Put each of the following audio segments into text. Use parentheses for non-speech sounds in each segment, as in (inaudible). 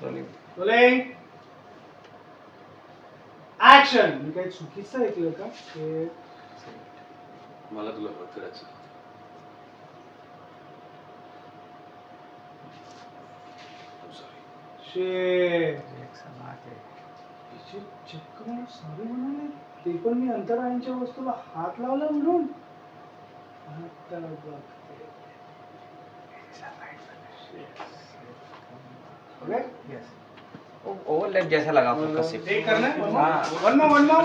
Rolling action मी काही चुकीचं ऐकलं का? ते मला तुला हर्ट करायचं I'm sorry. शे चक्क मला सॉरी म्हणाले. ते पण मी अंतराळांच्या वस्तूला हात लावला म्हणून. आता बघते. ओवरलैप जैसा लगा फोकस से एक करना है? हाँ। One more one more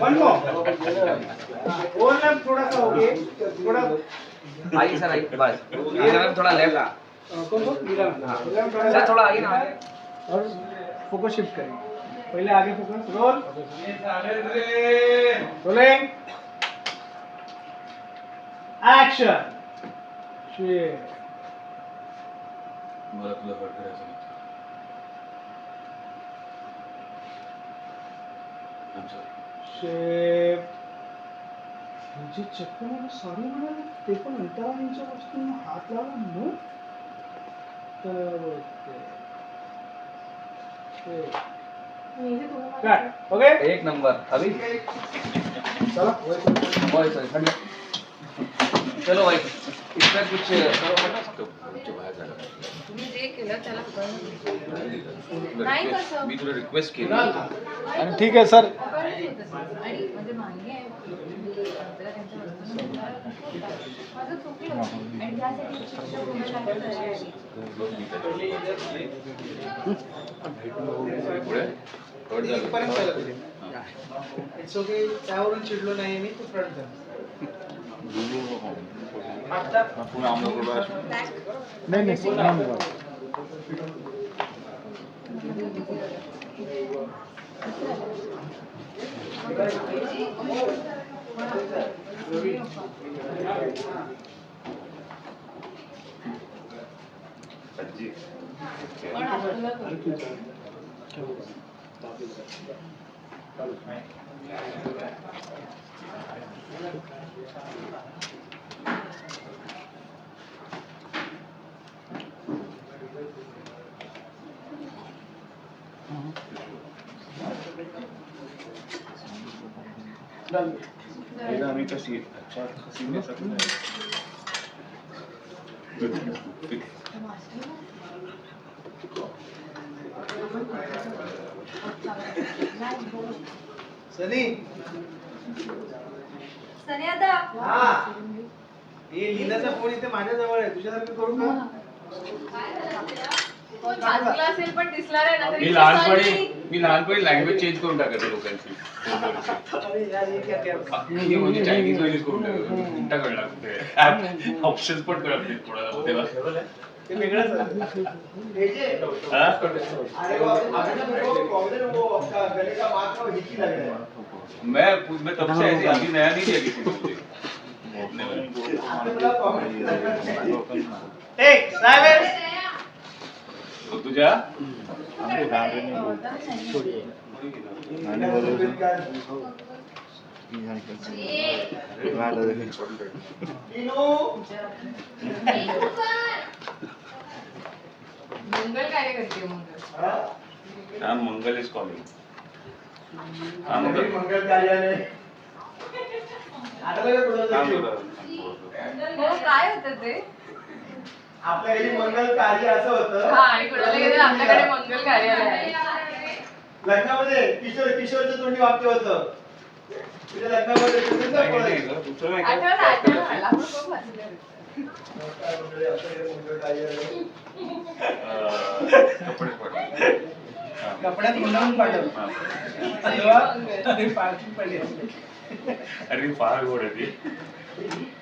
one more overlap थोड़ा सा हो गया थोड़ा आई सर आई बस। मैम थोड़ा लेफ़्ट अ, कौन कौन हाँ। सर थोड़ा आगे ना। और फोकस शिफ्ट करेंगे पहले आगे focus roll rolling action shit मला तुला हर्ट करायचं. शिट म्हणजे चक्क मला सॉरी म्हणाले ते पण अंतराळांच्या वस्तूंना हात लावला म्हणून? ओके. एक नंबर. अभी? चला. चलो भाई इसमें कुछ. तो तुम्ही जे केलं त्याला नाही कसं? मी तुला रिक्वेस्ट केली आणि ठीक आहे सर। आणि म्हणजे मान्य आहे मी आपल्याला त्यांच्या वस्तूंना माझं चुकलं आणि त्यासाठी शिक्षक होण्यासाठी तयार आहे. इथपर्यंत झालं चालत इट्स ओके त्यावरून चिडलो नाही मी तू फ्रंट कर नाही नाही आजी पण आपल्याला कळलं. आम्ही कशी अच्छा हसी में सकते हैं सनी सनियादा हा. हे लीलाचा फोन इथे माझ्या जवळ आहे. तुझ्यासारखं करू का? बाजूला असेल पण दिसला नाही ना तरी मी तो लहानपणी. मी लहानपणी लँग्वेज चेंज करून टाकायचो लोकांची अरे यार ये क्या क्या मी म्हणजे चायनीजमध्ये करून टाकायचो घंटा कळला कुठे ऑप्शन्स पण कळत नाहीत कोणाला तेव्हा ते. हे जे- हा? अरे वो आपने वो प्रॉब्लम वो आपका गले का मार्क वो हिची लग रहा है मैं मैं तब से ऐसे अभी नया नहीं किसी को मुझे तो तुझ्या? मंगल कार्य करते मंगल हा मंगल. इज कॉलिंग हा मंगल मंगल. कार्यालय. हो काय होतं ते? आपल्या घरी मंगल कार्य असं हा होतं आणि कुणाला गेलं आपल्याकडे मंगल कार्यालय आहे. लग्नामध्ये किशोर किशोरचं तोंडी वाक्य होतं. तुझ्या लग्नामध्ये आठवलं? आठवलं मला. आपण खूप काय मंडळी, असं मंगल कार्यालय. अं, कपडे पडले. कपड्यात गुंडाळून पाठव. हा. तेव्हा अरे पार्किंग पडली. अरे ती फार गोड आहे ती.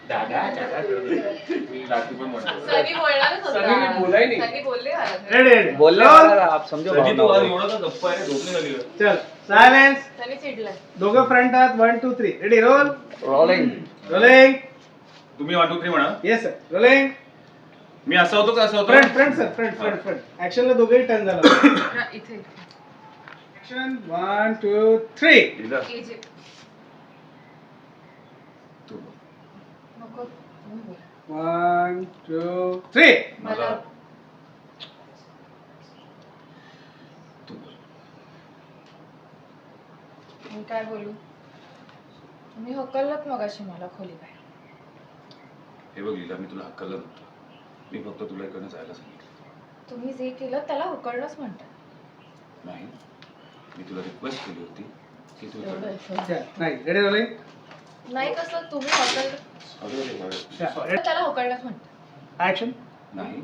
दादा दादा करते. मी रात्री पण म्हणतो. सनी बोलणारच होता सनी मी बोलाही नाही. सनी बोलले मला रेडी रेडी. बोलने वाला आप समझो कधी तू आज भावना एवढा का गप्पा आहे झोप नाही झाली का? चल. सायलेन्स सनी चिडलाय. दोघं फ्रंट आहात. One two three ready roll rolling rolling तुम्ही वन टू थ्री म्हणा. येस सर रोलिंग मी असा होतो का असं होतो? Front front sir front front front ऍक्शनला दोघेही टर्न झाला हा, इथे ऍक्शन वन टू थ्री लिहिलं? एजे तू बघ. वन टू थ्री मला मी काय बोलू? तुम्ही हकलत मगाशी मला खोली बाहेर. हे बघ लीला मी तुला हक्कलं नव्हतं. मी फक्त तुला इकडनं जायला सांगितलं. तुम्ही जे केलं त्याला हकलणंच म्हणतात. नाही. मी तुला रिक्वेस्ट केली होती की तू एवढं इकडनं. नाही. रेडी झाले? नाही कसं तुम्ही हकल त्याला हकलणंच म्हणतात ऍक्शन नाही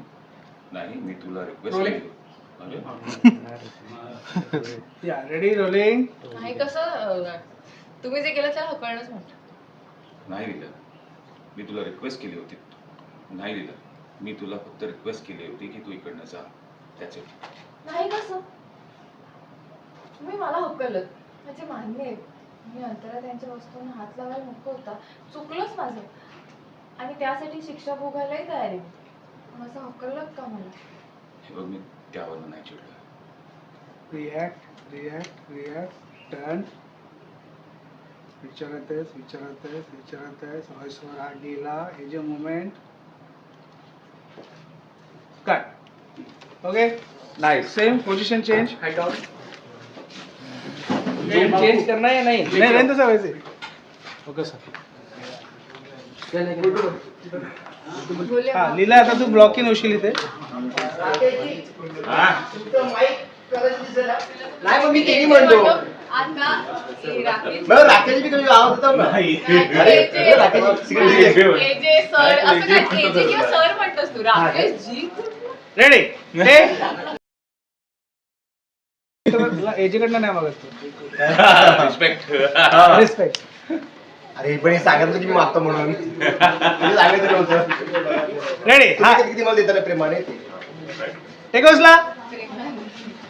नाही मी तुला रिक्वेस्ट Rolling. केली. अरे या रेडी रोलिंग नाही कसं अं, तुम्ही जे केलं त्याला हकलणंच म्हणतात नाही दिलं. मी तुला रिक्वेस्ट केली होती. नाही दिलं. मी तुला फक्त रिक्वेस्ट केली होती की तू इकडनं जा. त्याचे नाही कसं? तुम्ही मला हकलत म्हणजे मान्य आहे. मी अंतरा त्यांच्या वस्तूंना हात लावायला नको होता. चुकलंच माझं. आणि त्यासाठी शिक्षा भोगायलाही तयार आहे. माझं हकललं का मला? हे बघ मी त्यावरनं नाही चिडलं रिॲक्ट रिॲक्ट रिॲक्ट टर्न विचारत आहेस विचारत आहेस विचारत आहेस व्हॉइसवर हा गेला. हे जे movement cut okay nice same position change height down change करना है या नहीं? नहीं रहने दो सर वैसे. ओके सर हा लीला आता तू ब्लॉक इन होशील इथे. नाही मग मी केली म्हणतो. हे राकेश. बी कधी आवाज होता ना अरे हे राकेश सिगरेट जे सर असं काय हे जे किंवा सर म्हणतोस तू राकेश जी. रेडी एजीकडनं नाही मागत रिस्पेक्ट रिस्पेक्ट अरे पण हे सांगितलं की मी मागतो म्हणून. सांगितलं रेडी हा किती किती मला देतात प्रेमाने? टेकोसला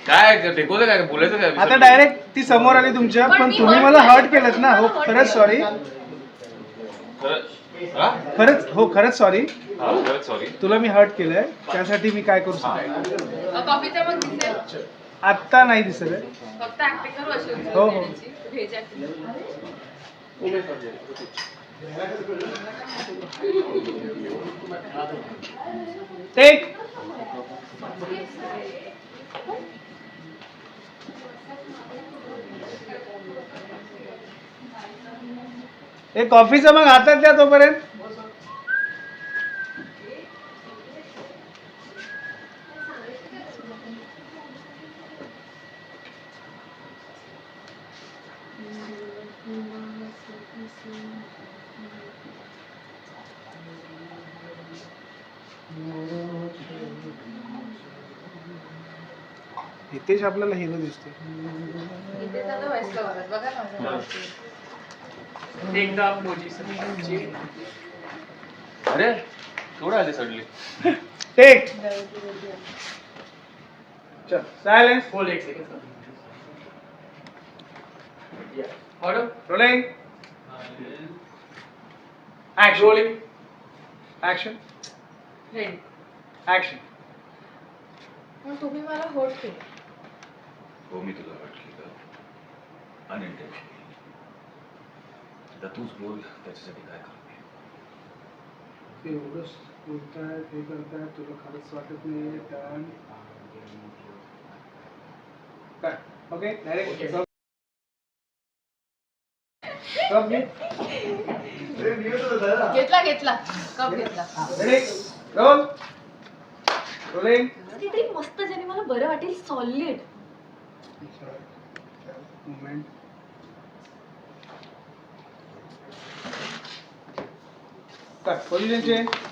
काय टेकवलं काय? बोलायचं काय? आता डायरेक्ट ती समोर आली तुमच्या पण पण मी तुम्ही hurt मला. हर्ट केलं ना. हो मला hurt खरंच केलं. सॉरी खरं- हा? खरंच हो खरंच सॉरी हा, खरंच सॉरी तुला मी हर्ट केलंय त्यासाठी मी काय करू शकतो? कॉफीचा मग दिसेल. आत्ता नाही दिसत आहे. फक्त ऍक्टिंग करू अशी हो, हो. व्हेज टेक हे कॉफीचं मग हातात द्या तोपर्यंत. हितेश आपल्याला हिरो दिसतो. एकदा अरे केवढं आले सडले टेक (laughs) चल सायलेन्स होल्ड एक second order rolling action rolling action. Action तुम्ही मला होट केलं. हो मी तुला हर्ट केलं. अनइंटेन्शनली आता तूच बोल त्याच्यासाठी काय करू मी? ते एवढं बोलताय हे करताय तुला खरंच वाटत नाही काय? ओके डायरेक्ट कप घे. घेतला घेतला. कप घेतला. Ready roll. रोलिंग. काहीतरी मस्त ज्याने मला बरं वाटेल solid movement cut position change